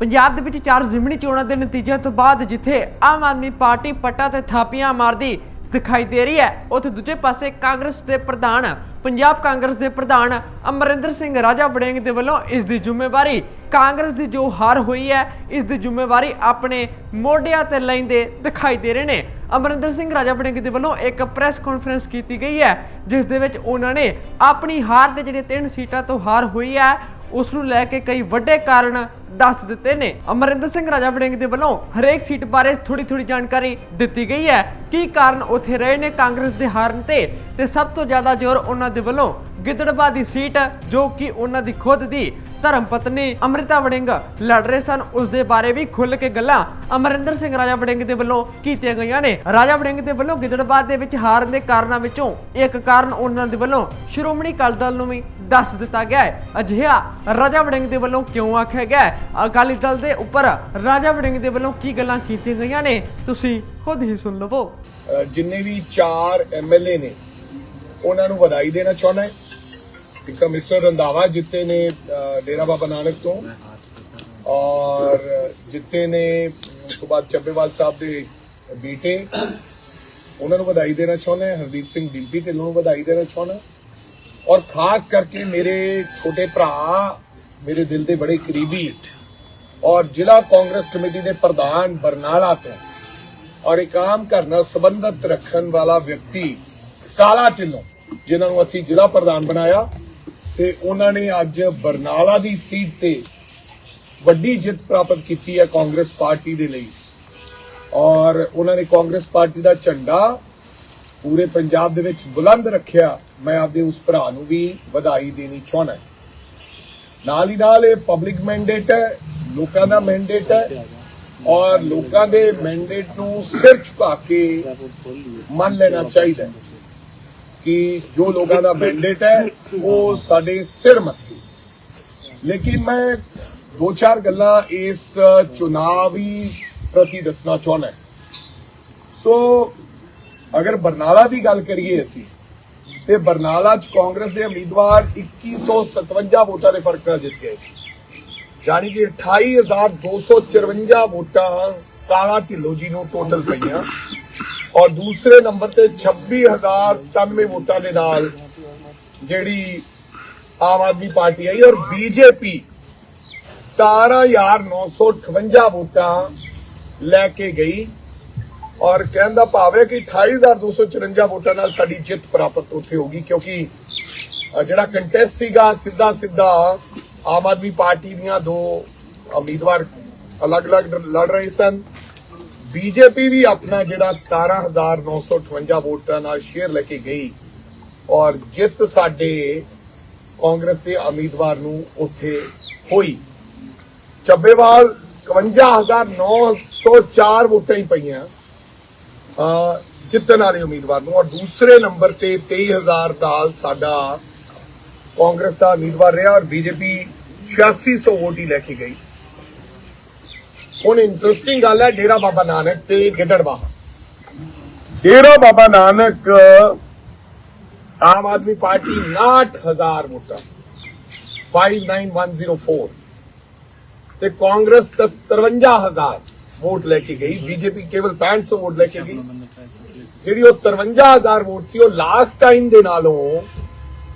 ਪੰਜਾਬ ਦੇ ਵਿੱਚ ਚਾਰ ਜ਼ਿਮਨੀ ਚੋਣਾਂ ਦੇ ਨਤੀਜਿਆਂ ਤੋਂ ਬਾਅਦ ਜਿੱਥੇ ਆਮ ਆਦਮੀ ਪਾਰਟੀ ਪੱਟਾਂ ਤੇ ਥਾਪੀਆਂ ਮਾਰਦੀ ਦਿਖਾਈ ਦੇ ਰਹੀ ਹੈ, ਉੱਥੇ ਦੂਜੇ ਪਾਸੇ ਕਾਂਗਰਸ ਦੇ ਪ੍ਰਧਾਨ, ਪੰਜਾਬ ਕਾਂਗਰਸ ਦੇ ਪ੍ਰਧਾਨ ਅਮਰਿੰਦਰ ਸਿੰਘ ਰਾਜਾ ਵੜਿੰਗ ਦੇ ਵੱਲੋਂ ਇਸ ਦੀ ਜ਼ਿੰਮੇਵਾਰੀ ਕਾਂਗਰਸ ਦੀ ਜੋ ਹਾਰ ਹੋਈ ਹੈ, ਇਸ ਦੀ ਜ਼ਿੰਮੇਵਾਰੀ ਆਪਣੇ ਮੋਢਿਆਂ ਤੇ ਲੈਂਦੇ ਦਿਖਾਈ ਦੇ ਰਹੇ ਨੇ। ਅਮਰਿੰਦਰ ਸਿੰਘ ਰਾਜਾ ਵੜਿੰਗ ਦੇ ਵੱਲੋਂ ਇੱਕ ਪ੍ਰੈਸ ਕਾਨਫਰੰਸ ਕੀਤੀ ਗਈ ਹੈ, ਜਿਸ ਦੇ ਵਿੱਚ ਉਹਨਾਂ ਨੇ ਆਪਣੀ ਹਾਰ ਦੇ ਜਿਹੜੇ ਤਿੰਨ ਸੀਟਾਂ ਤੋਂ ਹਾਰ ਹੋਈ ਹੈ ਉਸ ਨੂੰ ਲੈ ਕੇ ਕਈ ਵੱਡੇ ਕਾਰਨ ਦੱਸ ਦਿੱਤੇ ਨੇ। ਅਮਰਿੰਦਰ ਸਿੰਘ ਰਾਜਾ ਵੜਿੰਗ ਦੇ ਵੱਲੋਂ ਹਰੇਕ ਸੀਟ ਬਾਰੇ ਥੋੜੀ ਥੋੜੀ ਜਾਣਕਾਰੀ ਦਿੱਤੀ ਗਈ ਹੈ। ਕੀ ਕਾਰਨ ਉੱਥੇ ਰਹੇ ਨੇ ਕਾਂਗਰਸ ਦੇ ਹਾਰਨ ਤੇ? ਤੇ ਸਭ ਤੋਂ ਜ਼ਿਆਦਾ ਜ਼ੋਰ ਉਹਨਾਂ ਦੇ ਵੱਲੋਂ ਗਿੱਦੜਬਾ ਦੀ ਸੀਟ, ਜੋ ਕਿ ਉਹਨਾਂ ਦੀ ਖੁਦ ਦੀ ਧਰਮ ਪਤਨੀ ਅਮ੍ਰਿਤਾ ਵੜਿੰਗ ਲੜ ਰਹੇ ਸਨ। ਉਸ ਦੇ ਬਾਰੇ ਵੀ ਖੁੱਲ ਕੇ ਗੱਲਾਂ ਅਮਰਿੰਦਰ ਸਿੰਘ ਰਾਜਾ ਵੜਿੰਗ ਦੇ ਵੱਲੋਂ ਕੀਤੀਆਂ ਗਈਆਂ ਨੇ। ਰਾਜਾ ਵੜਿੰਗ ਦੇ ਵੱਲੋਂ ਗਿੱਦੜਬਾਦ ਦੇ ਵਿੱਚ ਹਾਰਨ ਦੇ ਕਾਰਨਾਂ ਵਿੱਚੋਂ ਇੱਕ ਕਾਰਨ ਉਹਨਾਂ ਦੇ ਵੱਲੋਂ ਸ਼੍ਰੋਮਣੀ ਅਕਾਲੀ ਦਲ ਨੂੰ ਵੀ ਦੱਸ ਦਿੱਤਾ ਗਿਆ ਹੈ। ਅਜਿਹਾ ਰਾਜਾ ਵੜਿੰਗ ਦੇ ਵੱਲੋਂ ਕਿਉਂ ਆਖਿਆ ਗਿਆ ਅਕਾਲੀ ਦਲ ਦੇ ਉੱਪਰ ਰਾਜਾ ਵੜਿੰਗ ਦੇ ਵੱਲੋਂ ਕੀ ਗੱਲਾਂ ਕੀਤੀਆਂ ਗਈਆਂ ਨੇ? ਤੁਸੀਂ ਖੁਦ ਹੀ ਸੁਣ ਲਵੋ। ਜਿੰਨੇ ਵੀ ਚਾਰ ਐਮਐਲਏ ਨੇ, ਉਹਨਾਂ ਨੂੰ ਵਧਾਈ ਦੇਣਾ ਚਾਹੁੰਦਾ ਹੈ। ਇੱਕ ਤਾਂ ਮਿਸਟਰ ਰੰਧਾਵਾ ਜਿੱਤੇ ਨੇ ਡੇਰਾ ਬਾਬਾ ਨਾਨਕ ਤੋਂ। ਔਰ ਜਿੱਤੇ ਨੇ ਸੁਬਾਦ ਚੱਬੇਵਾਲ ਸਾਹਿਬ ਦੇ ਬੇਟੇ। ਉਹਨਾਂ ਨੂੰ ਵਧਾਈ ਦੇਣਾ ਚਾਹੁੰਦਾ ਹਰਦੀਪ ਸਿੰਘ ਡਿੰਪੀ ਢਿੱਲੋਂ ਨੂੰ ਵਧਾਈ ਦੇਣਾ ਚਾਹੁੰਦਾ ਔਰ ਖਾਸ ਕਰਕੇ ਮੇਰੇ ਛੋਟੇ ਭਰਾ, ਮੇਰੇ ਦਿਲ ਦੇ ਬੜੇ ਕਰੀਬੀ। ਔਰ ਜ਼ਿਲ੍ਹਾ ਕਾਂਗਰਸ ਕਮੇਟੀ ਦੇ ਪ੍ਰਧਾਨ ਬਰਨਾਲਾ ਤੋਂ। ਔਰ ਇੱਕ ਆਮ ਘਰ ਨਾਲ ਸੰਬੰਧਤ ਰੱਖਣ ਵਾਲਾ ਵਿਅਕਤੀ ਕਾਲਾ ਢਿੱਲੋਂ, ਜਿਨ੍ਹਾਂ ਨੂੰ ਅਸੀਂ ਜ਼ਿਲ੍ਹਾ ਪ੍ਰਧਾਨ ਬਣਾਇਆ। ਤੇ ਉਹਨਾਂ ਨੇ ਅੱਜ ਬਰਨਾਲਾ ਦੀ ਸੀਟ ਤੇ ਵੱਡੀ ਜਿੱਤ ਪ੍ਰਾਪਤ ਕੀਤੀ ਹੈ ਕਾਂਗਰਸ ਪਾਰਟੀ ਦੇ ਲਈ। ਔਰ ਉਹਨਾਂ ਨੇ ਕਾਂਗਰਸ ਪਾਰਟੀ ਦਾ ਝੰਡਾ ਪੂਰੇ ਪੰਜਾਬ ਦੇ ਵਿੱਚ ਬੁਲੰਦ ਰੱਖਿਆ। ਮੈਂ ਆਪਦੇ ਉਸ ਭਰਾ ਨੂੰ ਵੀ ਵਧਾਈ ਦੇਣੀ ਚਾਹੁੰਦਾ ਨਾਲ ਹੀ ਨਾਲ ਇਹ ਪਬਲਿਕ ਮੈਂਡੇਟ ਹੈ, ਲੋਕਾਂ ਦਾ ਮੈਂਡੇਟ ਹੈ ਔਰ ਲੋਕਾਂ ਦੇ ਮੈਂਡੇਟ ਨੂੰ ਸਿਰ ਝੁਕਾ ਕੇ ਮੰਨ ਲੈਣਾ ਚਾਹੀਦਾ ਹੈ। ਕਿ ਜੋ ਲੋਕਾਂ ਦਾ ਮੈਂਡੇਟ ਹੈ, ਉਹ ਸਾਡੇ ਸਿਰ ਮੱਥੇ। ਲੇਕਿਨ ਮੈਂ ਦੋ ਚਾਰ ਗੱਲਾਂ ਇਸ ਚੁਣਾਵੀ ਪ੍ਰਤੀ ਦੱਸਣਾ ਚਾਹੁੰਦਾ ਸੋ, ਅਗਰ ਬਰਨਾਲਾ ਦੀ ਗੱਲ ਕਰੀਏ ਅਸੀਂ, ਤੇ ਬਰਨਾਲਾ ਚ ਕਾਂਗਰਸ ਦੇ ਉਮੀਦਵਾਰ 2157 ਵੋਟਾਂ ਦੇ ਫ਼ਰਕ ਨਾਲ ਜਿੱਤ ਗਏ। ਯਾਨੀ ਕਿ 28254 ਵੋਟਾਂ ਕਾਲਾ ਢਿੱਲੋਂ ਜੀ ਨੂੰ ਟੋਟਲ ਪਈਆਂ। ਔਰ ਦੂਸਰੇ ਨੰਬਰ ਤੇ 26097 ਵੋਟਾਂ ਦੇ ਨਾਲ ਜਿਹੜੀ ਆਮ ਆਦਮੀ ਪਾਰਟੀ ਆਈ ਔਰ ਬੀਜੇਪੀ 17958 ਵੋਟਾਂ ਲੈ ਕੇ ਗਈ ਔਰ ਕਹਿਣ ਦਾ ਭਾਵ ਹੈ ਕਿ 28254 ਵੋਟਾਂ ਨਾਲ ਸਾਡੀ ਜਿੱਤ ਪ੍ਰਾਪਤ ਉੱਥੇ ਹੋਗੀ ਕਿਉਂਕਿ ਅ, ਜਿਹੜਾ ਕੰਟੈਸਟ ਸੀਗਾ ਸਿੱਧਾ ਸਿੱਧਾ ਆਮ ਆਦਮੀ ਪਾਰਟੀ ਦੀਆਂ ਦੋ ਉਮੀਦਵਾਰ ਅਲੱਗ-ਅਲੱਗ ਲੜ ਰਹੇ ਸਨ। ਬੀਜੇਪੀ ਵੀ ਆਪਣਾ ਜਿਹੜਾ 17958 ਵੋਟਾਂ ਨਾਲ ਸ਼ੇਅਰ ਲੈ ਕੇ ਗਈ ਔਰ ਜਿੱਤ ਸਾਡੇ ਕਾਂਗਰਸ ਦੇ ਉਮੀਦਵਾਰ ਨੂੰ ਉੱਥੇ ਹੋਈ। ਚੱਬੇਵਾਲ 51904 ਵੋਟਾਂ ਹੀ ਪਈਆਂ ਜਿੱਤਣ ਵਾਲੇ ਉਮੀਦਵਾਰ ਨੂੰ। ਔਰ ਦੂਸਰੇ ਨੰਬਰ ਤੇ 23000 ਨਾਲ ਸਾਡਾ ਕਾਂਗਰਸ ਦਾ ਉਮੀਦਵਾਰ ਰਿਹਾ ਔਰ ਬੀਜੇਪੀ 8600 ਵੋਟ ਹੀ ਲੈ ਕੇ ਗਈ। ਹੁਣ ਇੰਟਰਸਟਿੰਗ ਗੱਲ ਹੈ ਡੇਰਾ ਬਾਬਾ ਨਾਨਕ ਤੇ ਗਿੱਦੜਬਾਹ ਡੇਰਾ ਬਾਬਾ ਨਾਨਕ ਆਮ ਆਦਮੀ ਪਾਰਟੀ 69000 ਵੋਟਾਂ। 59104 ਤੇ ਕਾਂਗਰਸ 53000 ਵੋਟ ਲੈ ਕੇ ਗਈ ਬੀਜੇਪੀ ਕੇਵਲ 6500 ਵੋਟ ਲੈ ਕੇ ਗਈ। ਜਿਹੜੀ ਉਹ 53000 ਵੋਟ ਸੀ ਉਹ ਲਾਸਟ ਟਾਈਮ ਦੇ ਨਾਲੋਂ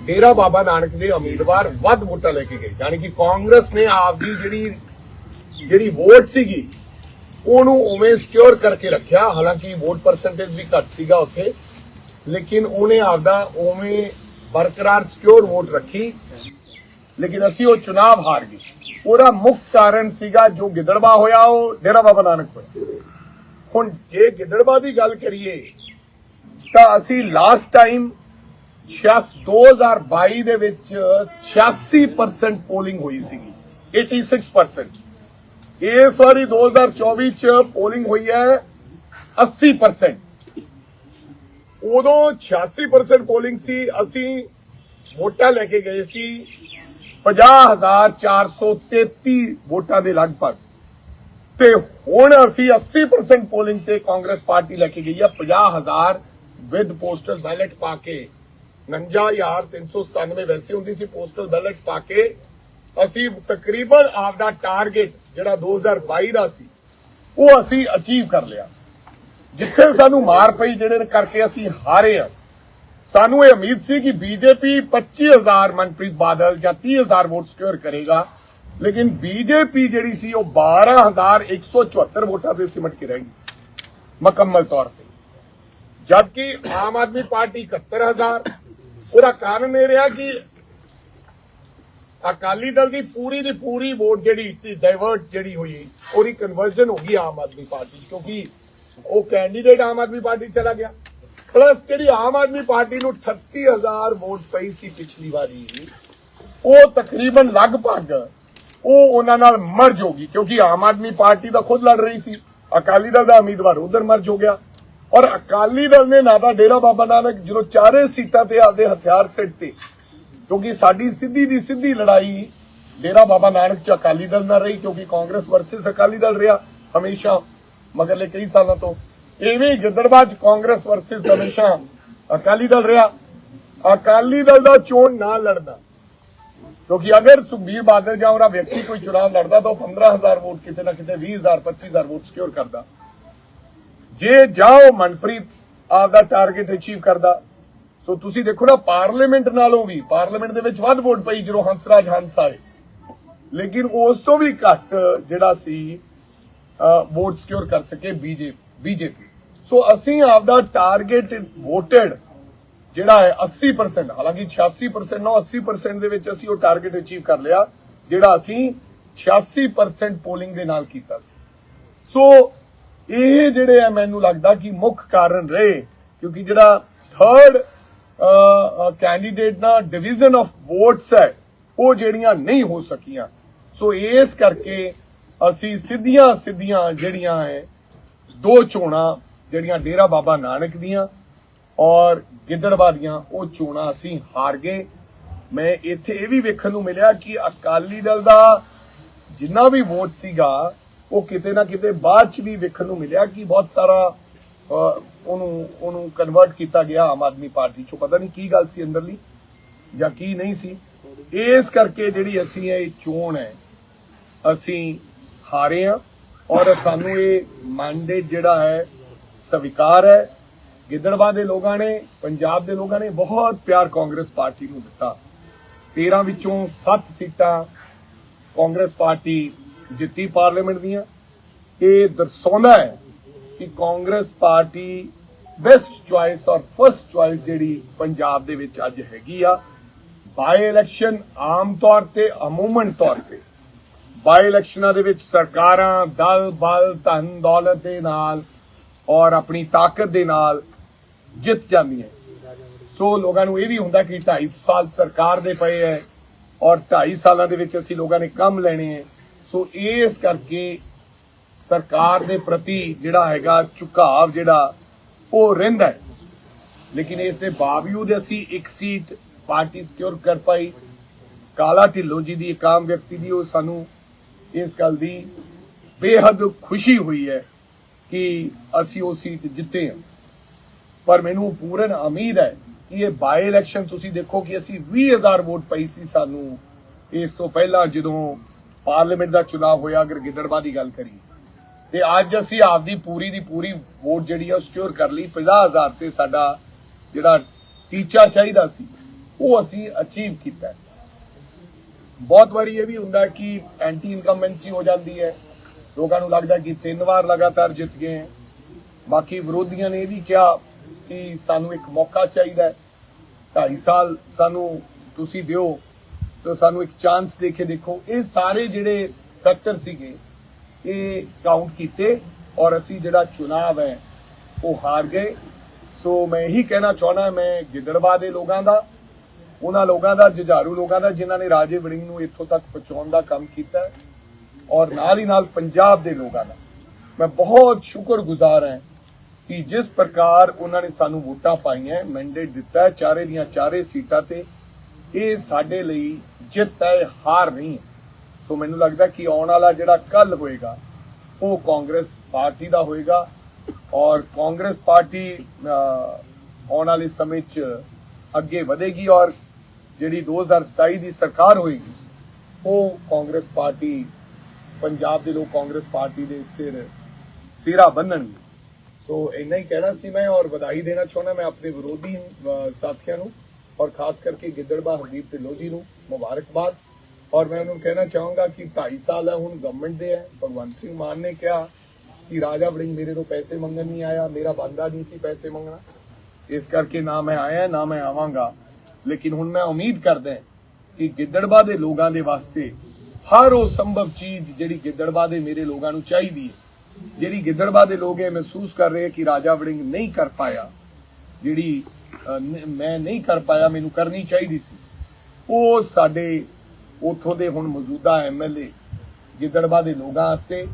ਡੇਰਾ ਬਾਬਾ ਨਾਨਕ ਦੇ ਉਮੀਦਵਾਰ ਵੱਧ ਵੋਟਾਂ ਲੈ ਕੇ ਗਏ। ਯਾਨੀ ਕਿ ਕਾਂਗਰਸ ਨੇ ਆਪਦੀ ਜਿਹੜੀ ਜਿਹੜੀ ਵੋਟ ਸੀਗੀ, ਉਹਨੂੰ ਉਵੇਂ ਸਿਕਿਉਰ ਕਰਕੇ ਰੱਖਿਆ। ਹਾਲਾਂਕਿ ਵੋਟ ਪਰਸੈਂਟੇਜ ਵੀ ਘੱਟ ਸੀਗਾ ਉੱਥੇ, ਲੇਕਿਨ ਉਹਨੇ ਆਪਦਾ ਉਵੇਂ ਬਰਕਰਾਰ ਸਿਕਿਉਰ ਵੋਟ ਰੱਖੀ। ਲੇਕਿਨ ਅਸੀਂ ਉਹ ਚੁਣਾਵ ਹਾਰ ਗਏ। ਉਹਦਾ ਮੁੱਖ ਕਾਰਨ ਸੀਗਾ ਜੋ ਗਿੱਦੜਬਾ ਹੋਇਆ, ਉਹ ਡੇਰਾ ਬਾਬਾ ਨਾਨਕ ਹੋਇਆ। ਹੁਣ ਜੇ ਗਿੱਦੜਵਾ ਦੀ ਗੱਲ ਕਰੀਏ, ਤਾਂ ਅਸੀਂ ਲਾਸਟ ਟਾਈਮ 2022 ਦੇ ਵਿੱਚ 86% ਪੋਲਿੰਗ ਹੋਈ ਸੀਗੀ 86% ਇਸ ਵਾਰੀ 2024 ਚ ਪੋਲਿੰਗ ਹੋਈ ਹੈ 80% ਉਦੋਂ 86% ਪੋਲਿੰਗ ਸੀ, ਅਸੀਂ ਵੋਟਾਂ ਲੈ ਕੇ ਗਏ ਸੀ 50433 ਵੋਟਾਂ ਦੇ ਲਗਭਗ। ਤੇ ਹੁਣ ਅਸੀਂ 80% ਪੋਲਿੰਗ ਤੇ ਕਾਂਗਰਸ ਪਾਰਟੀ ਲੈ ਕੇ ਗਈ ਹੈ 50000 ਵਿਦ ਪੋਸਟਲ ਬੈਲਟ ਪਾ ਕੇ। 59397 ਵੈਸੇ ਹੁੰਦੀ ਸੀ ਪੋਸਟਲ ਬੈਲਟ ਪਾ ਕੇ। ਅਸੀਂ ਤਕਰੀਬਨ ਆਪਦਾ ਟਾਰਗੇਟ ਜਿਹੜਾ 2022 ਦਾ ਸੀ, ਉਹ ਅਸੀਂ ਅਚੀਵ ਕਰ ਲਿਆ। ਜਿੱਥੇ ਸਾਨੂੰ ਮਾਰ ਪਈ ਜਿਹੜੇ ਕਰਕੇ ਅਸੀਂ ਹਾਰੇ ਆ ਸਾਨੂੰ ਇਹ ਉਮੀਦ ਸੀ ਕਿ ਬੀਜੇਪੀ 25000 ਮਨਪ੍ਰੀਤ ਬਾਦਲ ਜਾਂ 30000 ਵੋਟ ਸਿਕਿਉਰ ਕਰੇਗਾ। ਲੇਕਿਨ ਬੀਜੇਪੀ ਜਿਹੜੀ ਸੀ, ਉਹ 12174 ਵੋਟਾਂ ਤੇ ਸਿਮਟ ਕੇ ਰਹਿ। ਗਈ ਮੁਕੰਮਲ ਤੌਰ ਤੇ। ਜਦਕਿ ਆਮ ਆਦਮੀ ਪਾਰਟੀ 71000 ਉਹਦਾ ਕਾਰਨ ਇਹ ਰਿਹਾ ਕਿ ਅਕਾਲੀ ਦਲ ਦੀ ਪੂਰੀ ਦੀ ਪੂਰੀ ਵੋਟ ਜਿਹੜੀ ਸੀ ਡਾਇਵਰਟ ਜਿਹੜੀ ਹੋਈ, ਉਹਦੀ ਕਨਵਰਜਨ ਹੋ ਗਈ ਆਮ ਆਦਮੀ ਪਾਰਟੀ ਕਿਉਂਕਿ ਉਹ ਕੈਂਡੀਡੇਟ ਆਮ ਆਦਮੀ ਪਾਰਟੀ ਚਲਾ ਗਿਆ। ਪਲੱਸ ਜਿਹੜੀ ਆਮ ਆਦਮੀ ਪਾਰਟੀ ਨੂੰ 38000 ਵੋਟ ਪਈ ਸੀ ਪਿਛਲੀ ਵਾਰੀ, ਉਹ ਤਕਰੀਬਨ ਲਗਭਗ ਉਹ ਉਹਨਾਂ ਨਾਲ ਮਰਜ ਹੋ ਗਈ, ਕਿਉਂਕਿ ਆਮ ਆਦਮੀ ਪਾਰਟੀ ਦਾ ਖੁਦ ਲੜ ਰਹੀ ਸੀ। ਅਕਾਲੀ ਦਲ ਦਾ ਉਮੀਦਵਾਰ ਉਧਰ ਮਰਜ ਹੋ ਗਿਆ। ਔਰ ਅਕਾਲੀ ਦਲ ਨੇ ਨਾ ਡੇਰਾ ਬਾਬਾ ਨਾਨਕ, ਜਦੋਂ ਚਾਰੇ ਸੀਟਾਂ ਤੇ ਆਪਦੇ ਹਥਿਆਰ ਸਿੱਟ ਤੇ ਕਿਉਂਕਿ ਸਾਡੀ ਸਿੱਧੀ ਦੀ ਸਿੱਧੀ ਲੜਾਈ ਡੇਰਾ ਬਾਬਾ ਨਾਨਕ ਚ ਅਕਾਲੀ ਦਲ ਨਾਲ ਰਹੀ, ਕਿਉਂਕਿ ਕਾਂਗਰਸ ਵਰਸਸ ਅਕਾਲੀ ਦਲ ਰਿਹਾ ਹਮੇਸ਼ਾ, ਮਗਰਲੇ ਕਈ ਸਾਲਾਂ ਤੋਂ। ਐਵੇਂ ਹੀ ਗਿੱਦੜਬਾਹ ਕਾਂਗਰਸ ਵਰਸਸ ਹਮੇਸ਼ਾ ਅਕਾਲੀ ਦਲ ਰਿਹਾ। ਅਕਾਲੀ ਦਲ ਦਾ ਚੋਣ ਨਾ ਲੜਦਾ ਕਿਉਂਕਿ ਅਗਰ ਸੁਖਬੀਰ ਬਾਦਲ ਜਾਂ ਉਹਦਾ ਵਿਅਕਤੀ ਕੋਈ ਚੁਣਾਵ ਲੜਦਾ, ਤਾਂ ਉਹ 15000 ਵੋਟ ਕਿਤੇ ਨਾ ਕਿਤੇ 20000 25000 ਵੋਟ ਸਿਕਿਉਰ ਕਰਦਾ। ਜੇ ਜਾਓ ਮਨਪ੍ਰੀਤ ਆਪਦਾ ਟਾਰਗੇਟ ਅਚੀਵ ਕਰਦਾ ਸੋ ਤੁਸੀਂ ਦੇਖੋ ਨਾ, ਪਾਰਲੀਮੈਂਟ ਨਾਲੋਂ ਵੀ, ਪਾਰਲੀਮੈਂਟ ਦੇ ਵਿੱਚ ਵੱਧ ਵੋਟ ਪਈ ਜਦੋਂ ਹੰਸਰਾਜ ਹੰਸ ਆਏ। ਲੇਕਿਨ ਉਸ ਤੋਂ ਵੀ ਘੱਟ ਜਿਹੜਾ ਸੀ ਵੋਟ ਸਿਕਿਉਰ ਕਰ ਸਕੇ ਬੀਜੇਪੀ ਬੀਜੇਪੀ। ਸੋ ਅਸੀਂ ਆਪਦਾ ਟਾਰਗੇਟ ਵੋਟਡ ਜਿਹੜਾ ਹੈ 80% ਹਾਲਾਂਕਿ 86% ਨਾ 80% ਦੇ ਵਿੱਚ ਅਸੀਂ ਉਹ ਟਾਰਗੇਟ ਅਚੀਵ ਕਰ ਲਿਆ, ਜਿਹੜਾ ਅਸੀਂ 86% ਪੋਲਿੰਗ ਦੇ ਨਾਲ ਕੀਤਾ ਸੀ। ਸੋ ਇਹ ਜਿਹੜੇ ਆ, ਮੈਨੂੰ ਲੱਗਦਾ ਕਿ ਮੁੱਖ ਕਾਰਨ ਰਹੇ, ਕਿਉਂਕਿ ਜਿਹੜਾ ਥਰਡ ਕੈਂਡੀਡੇਟ ਦਾ ਡਿਵੀਜ਼ਨ ਆਫ ਵੋਟਸ ਹੈ, ਉਹ ਜਿਹੜੀਆਂ ਨਹੀਂ ਹੋ ਸਕੀਆਂ। ਸੋ ਇਸ ਕਰਕੇ ਅਸੀਂ ਸਿੱਧੀਆਂ ਸਿੱਧੀਆਂ ਜਿਹੜੀਆਂ ਹੈ, ਦੋ ਚੋਣਾਂ, ਜਿਹੜੀਆਂ ਡੇਰਾ ਬਾਬਾ ਨਾਨਕ ਦੀਆਂ ਔਰ ਗਿੱਦੜਵਾ ਦੀਆਂ, ਉਹ ਚੋਣਾਂ ਅਸੀਂ ਹਾਰ ਗਏ। ਮੈਂ ਇੱਥੇ ਇਹ ਵੀ ਵੇਖਣ ਨੂੰ ਮਿਲਿਆ ਕਿ ਅਕਾਲੀ ਦਲ ਦਾ ਜਿੰਨਾ ਵੀ ਵੋਟ ਸੀਗਾ, ਉਹ ਕਿਤੇ ਨਾ ਕਿਤੇ ਬਾਅਦ ਚ ਵੀ ਵੇਖਣ ਨੂੰ ਮਿਲਿਆ ਕਿ ਬਹੁਤ ਸਾਰਾ ਉਹਨੂੰ ਉਹਨੂੰ ਕਨਵਰਟ ਕੀਤਾ ਗਿਆ ਆਮ ਆਦਮੀ ਪਾਰਟੀ ਚੋਂ। ਪਤਾ ਨਹੀਂ ਕੀ ਗੱਲ ਸੀ ਅੰਦਰਲੀ ਜਾਂ ਕੀ ਨਹੀਂ ਸੀ। ਇਸ ਕਰਕੇ ਜਿਹੜੀ ਅਸੀਂ ਇਹ ਚੋਣ ਹੈ, ਅਸੀਂ ਹਾਰੇ ਆ ਔਰ ਸਾਨੂੰ ਇਹ ਮੈਂਡੇਟ ਜਿਹੜਾ ਹੈ, ਸਵੀਕਾਰ ਹੈ। ਗਿੱਦੜਵਾ ਦੇ ਲੋਕਾਂ ਨੇ, ਪੰਜਾਬ ਦੇ ਲੋਕਾਂ ਨੇ ਬਹੁਤ ਪਿਆਰ ਕਾਂਗਰਸ ਪਾਰਟੀ ਨੂੰ ਦਿੱਤਾ। 13 ਵਿੱਚੋਂ 7 ਸੀਟਾਂ ਕਾਂਗਰਸ ਪਾਰਟੀ ਜਿੱਤੀ ਪਾਰਲੀਮੈਂਟ ਦੀਆਂ। ਇਹ ਦਰਸਾਉਂਦਾ ਹੈ ਕਿ ਕਾਂਗਰਸ ਪਾਰਟੀ ਬੈਸਟ ਚੁਆਇਸ ਔਰ ਫਰਸਟ ਚੁਆਇਸ ਜਿਹੜੀ ਪੰਜਾਬ ਦੇ ਵਿੱਚ ਅੱਜ ਹੈਗੀ ਆ ਬਾਈ ਇਲੈਕਸ਼ਨ ਆਮ ਤੌਰ ਤੇ, ਅਮੂਮਨ ਤੌਰ ਤੇ ਬਾਈ ਇਲੈਕਸ਼ਨਾਂ ਦੇ ਵਿੱਚ ਸਰਕਾਰਾਂ ਦਲ, ਬਲ, ਧਨ, ਦੌਲਤ ਦੇ ਨਾਲ ਔਰ ਆਪਣੀ ਤਾਕਤ ਦੇ ਨਾਲ ਜਿੱਤ ਜਾਂਦੀਆਂ ਸੋ ਲੋਕਾਂ ਨੂੰ ਇਹ ਵੀ ਹੁੰਦਾ ਕਿ 2.5 ਸਾਲ ਸਰਕਾਰ ਦੇ ਪਏ ਹੈ ਔਰ 2.5 ਸਾਲਾਂ ਦੇ ਵਿੱਚ ਅਸੀਂ ਲੋਕਾਂ ਨੇ ਕੰਮ ਲੈਣੇ ਹੈ ਸੋ ਇਸ ਕਰਕੇ ਸਰਕਾਰ ਦੇ ਪ੍ਰਤੀ ਜਿਹੜਾ ਹੈਗਾ ਝੁਕਾਵ ਜਿਹੜਾ, ਉਹ ਰਹਿੰਦਾ ਹੈ। ਲੇਕਿਨ ਇਸ ਦੇ ਬਾਵਜੂਦ ਅਸੀਂ ਇੱਕ ਸੀਟ ਪਾਰਟੀ ਸਿਕਿਉਰ ਕਰ ਪਾਈ। ਕਾਲਾ ਢਿੱਲੋਂ ਜੀ ਦੀ, ਇੱਕ ਆਮ ਵਿਅਕਤੀ ਦੀ, ਉਹ ਸਾਨੂੰ ਇਸ ਗੱਲ ਦੀ ਬੇਹੱਦ ਖੁਸ਼ੀ ਹੋਈ ਹੈ ਕਿ ਅਸੀਂ ਉਹ ਸੀਟ ਜਿੱਤੇ ਹਾਂ। ਪਰ ਮੈਨੂੰ ਪੂਰਨ ਉਮੀਦ ਹੈ ਕਿ ਇਹ ਬਾਈ ਇਲੈਕਸ਼ਨ ਤੁਸੀਂ ਦੇਖੋ ਕਿ ਅਸੀਂ 20000 ਵੋਟ ਪਈ ਸੀ ਸਾਨੂੰ। ਇਸ ਤੋਂ ਪਹਿਲਾਂ ਜਦੋਂ ਪਾਰਲੀਮੈਂਟ ਦਾ ਚੁਣਾਵ ਹੋਇਆ, ਅਗਰ ਗਿੱਦੜਬਾਹ ਦੀ ਗੱਲ ਕਰੀਏ। ਤੇ ਅੱਜ ਅਸੀਂ ਆਪਦੀ ਪੂਰੀ ਦੀ ਪੂਰੀ ਵੋਟ ਜਿਹੜੀ ਆ ਸਿਕਿਉਰ ਕਰ ਲਈ। 50000 ਤੇ ਸਾਡਾ ਜਿਹੜਾ ਟੀਚਾ ਚਾਹੀਦਾ ਸੀ, ਉਹ ਅਸੀਂ ਅਚੀਵ ਕੀਤਾ। ਬਹੁਤ ਵਾਰੀ ਇਹ ਵੀ ਹੁੰਦਾ ਕਿ ਐਂਟੀ ਇਨਕਮਬੈਂਸੀ ਹੋ ਜਾਂਦੀ ਹੈ। ਲੋਕਾਂ ਨੂੰ ਲੱਗਦਾ ਕਿ ਤਿੰਨ ਵਾਰ ਲਗਾਤਾਰ ਜਿੱਤ ਗਏ ਬਾਕੀ ਵਿਰੋਧੀਆਂ ਨੇ ਇਹ ਵੀ ਕਿਹਾ ਕਿ ਸਾਨੂੰ ਇੱਕ ਮੌਕਾ ਚਾਹੀਦਾ ਹੈ। 2.5 ਸਾਲ ਸਾਨੂੰ ਤੁਸੀਂ ਦਿਓ ਤੇ ਸਾਨੂੰ ਇੱਕ ਚਾਂਸ ਦੇ ਕੇ ਦੇਖੋ। ਇਹ ਸਾਰੇ ਜਿਹੜੇ ਫੈਕਟਰ ਸੀਗੇ ਇਹ ਕਾਊਂਟ ਕੀਤੇ ਔਰ ਅਸੀਂ ਜਿਹੜਾ ਚੁਣਾਵ ਹੈ, ਉਹ ਹਾਰ ਗਏ। ਸੋ ਮੈਂ ਇਹੀ ਕਹਿਣਾ ਚਾਹਣਾ ਮੈਂ ਗਿੱਦੜਬਾਹ ਦੇ ਲੋਕਾਂ ਦਾ, ਉਹਨਾਂ ਲੋਕਾਂ ਦਾ, ਜੁਝਾਰੂ ਲੋਕਾਂ ਦਾ, ਜਿਨ੍ਹਾਂ ਨੇ ਰਾਜੇ ਵੜਿੰਗ ਨੂੰ ਇੱਥੋਂ ਤੱਕ ਪਹੁੰਚਾਉਣ ਦਾ ਕੰਮ ਕੀਤਾ ਔਰ ਨਾਲ ਹੀ ਨਾਲ ਪੰਜਾਬ ਦੇ ਲੋਕਾਂ ਦਾ। ਮੈਂ ਬਹੁਤ ਸ਼ੁਕਰਗੁਜ਼ਾਰ ਹਾਂ ਕਿ ਜਿਸ ਪ੍ਰਕਾਰ ਉਹਨਾਂ ਨੇ ਸਾਨੂੰ ਵੋਟਾਂ ਪਾਈਆਂ ਮੈਂਡੇਟ ਦਿੱਤਾ ਚਾਰੇ ਦੀਆਂ ਚਾਰੇ ਸੀਟਾਂ ਤੇ, ਇਹ ਸਾਡੇ ਲਈ ਜਿੱਤ ਹੈ, ਹਾਰ ਨਹੀਂ ਹੈ। ਸੋ ਮੈਨੂੰ ਲੱਗਦਾ ਕਿ ਆਉਣ ਵਾਲਾ ਜਿਹੜਾ ਕੱਲ ਹੋਏਗਾ ਉਹ ਕਾਂਗਰਸ ਪਾਰਟੀ ਦਾ ਹੋਏਗਾ ਔਰ ਕਾਂਗਰਸ ਪਾਰਟੀ ਅਹ, ਆਉਣ ਵਾਲੇ ਸਮੇਂ 'ਚ ਅੱਗੇ ਵਧੇਗੀ ਔਰ ਜਿਹੜੀ 2027 ਦੀ ਸਰਕਾਰ ਹੋਏਗੀ ਉਹ ਕਾਂਗਰਸ ਪਾਰਟੀ ਪੰਜਾਬ ਦੇ ਲੋਕ ਕਾਂਗਰਸ ਪਾਰਟੀ ਦੇ ਸਿਰ ਸਿਰਾ ਬੰਨਣਗੇ। ਸੋ ਇੰਨਾ ਹੀ ਕਹਿਣਾ ਸੀ ਮੈਂ ਔਰ ਵਧਾਈ ਦੇਣਾ ਚਾਹੁੰਦਾ ਮੈਂ ਆਪਣੇ ਵਿਰੋਧੀ ਸਾਥੀਆਂ ਨੂੰ ਔਰ ਖਾਸ ਕਰਕੇ ਗਿੱਦੜਬਾ ਹਰਦੀਪ ਢਿੱਲੋਂ ਜੀ ਨੂੰ ਮੁਬਾਰਕਬਾਦ। ਔਰ ਮੈਂ ਉਹਨੂੰ ਕਹਿਣਾ ਚਾਹੂੰਗਾ ਕਿ 2.5 ਸਾਲ ਹੈ, ਹੁਣ ਗਵਰਨਮੈਂਟ ਦੇ ਹੈ। ਭਗਵੰਤ ਸਿੰਘ ਮਾਨ ਨੇ ਕਿਹਾ ਕਿ ਰਾਜਾ ਵੜਿੰਗ ਮੇਰੇ ਤੋਂ ਪੈਸੇ ਮੰਗਣ ਨਹੀਂ ਆਇਆ, ਮੇਰਾ ਬੰਦਾ ਨਹੀਂ ਸੀ ਪੈਸੇ ਮੰਗਣਾ। ਇਸ ਕਰਕੇ ਨਾ ਮੈਂ ਆਇਆ, ਨਾ ਮੈਂ ਆਵਾਂਗਾ। ਲੇਕਿਨ ਹੁਣ ਮੈਂ ਉਮੀਦ ਕਰਦਾ ਕਿ ਗਿੱਦੜਬਾ ਦੇ ਲੋਕਾਂ ਦੇ ਵਾਸਤੇ ਹਰ ਉਹ ਸੰਭਵ ਚੀਜ਼ ਜਿਹੜੀ ਗਿੱਦੜਬਾ ਦੇ ਮੇਰੇ ਲੋਕਾਂ ਨੂੰ ਚਾਹੀਦੀ ਹੈ। ਜਿਹੜੀ ਗਿੱਦੜਬਾ ਦੇ ਲੋਕ ਇਹ ਮਹਿਸੂਸ ਕਰ ਰਹੇ ਕਿ ਰਾਜਾ ਵੜਿੰਗ ਨਹੀਂ ਕਰ ਪਾਇਆ, ਜਿਹੜੀ ਮੈਂ ਨਹੀਂ ਕਰ ਪਾਇਆ, ਮੈਨੂੰ ਕਰਨੀ ਚਾਹੀਦੀ ਸੀ। ਉਹ ਸਾਡੇ ਉਥੋਂ ਦੇ ਹੁਣ ਮੌਜੂਦਾ ਐਮਐਲਏ ਗਿੱਦੜਬਾ ਦੇ ਲੋਕਾਂ ਵਾਸਤੇ,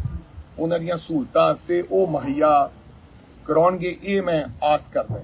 ਉਹਨਾਂ ਦੀਆਂ ਸਹੂਲਤਾਂ ਵਾਸਤੇ ਉਹ ਮੁਹੱਈਆ ਕਰਾਉਣਗੇ, ਇਹ ਮੈਂ ਆਸ ਕਰਦਾ